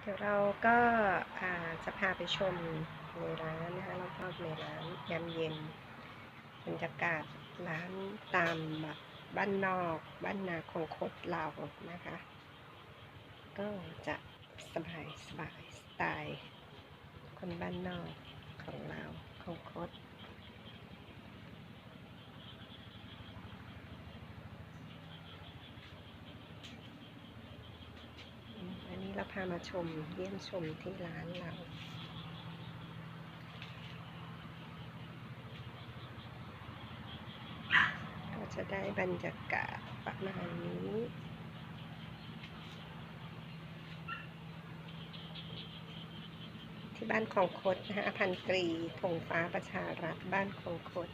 เดี๋ยวเราก็าจะพาไปชมในร้านนะคะรอบๆในร้านยามเย็นบรรยากาศร้านตามแบบบ้านนอกบ้านนาของคดเรานะคะ ก็จะสบายสบายสไตล์คนบ้านนอกของเราของคด อื ถ้าพามาชมเยี่ยมชมที่ร้านเราก็จะได้บรรยากาศประมาณนี้ที่บ้านของคดนะคะพันตรีธงฟ้าประชารัฐบ้านของคด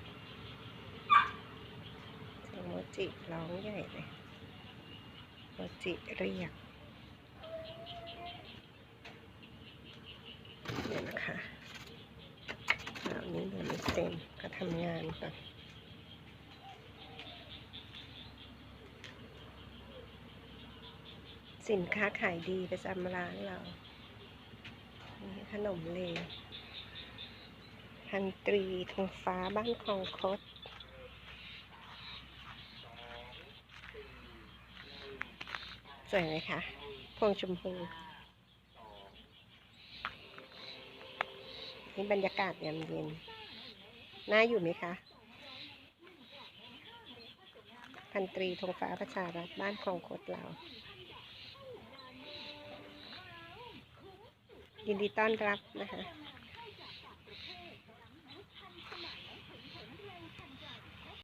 เสียงโมจิร้องใหญ่เลยโมจิเรียก เดี๋ยว นะคะคราวนี้เดี๋ยวไม่เต็มก็ทำงานก่อนสินค้าขายดีประจำร้านเรา นี่ขนมเลพันตรีทงฟ้าบ้านคลองคดสวยไหมคะ พวงชมพู นี่บรรยากาศยามเย็น น่าอยู่ไหมคะ พันตรีธงฟ้าประชารัฐบ้านคลองโคดเรายินดีต้อนรับนะคะ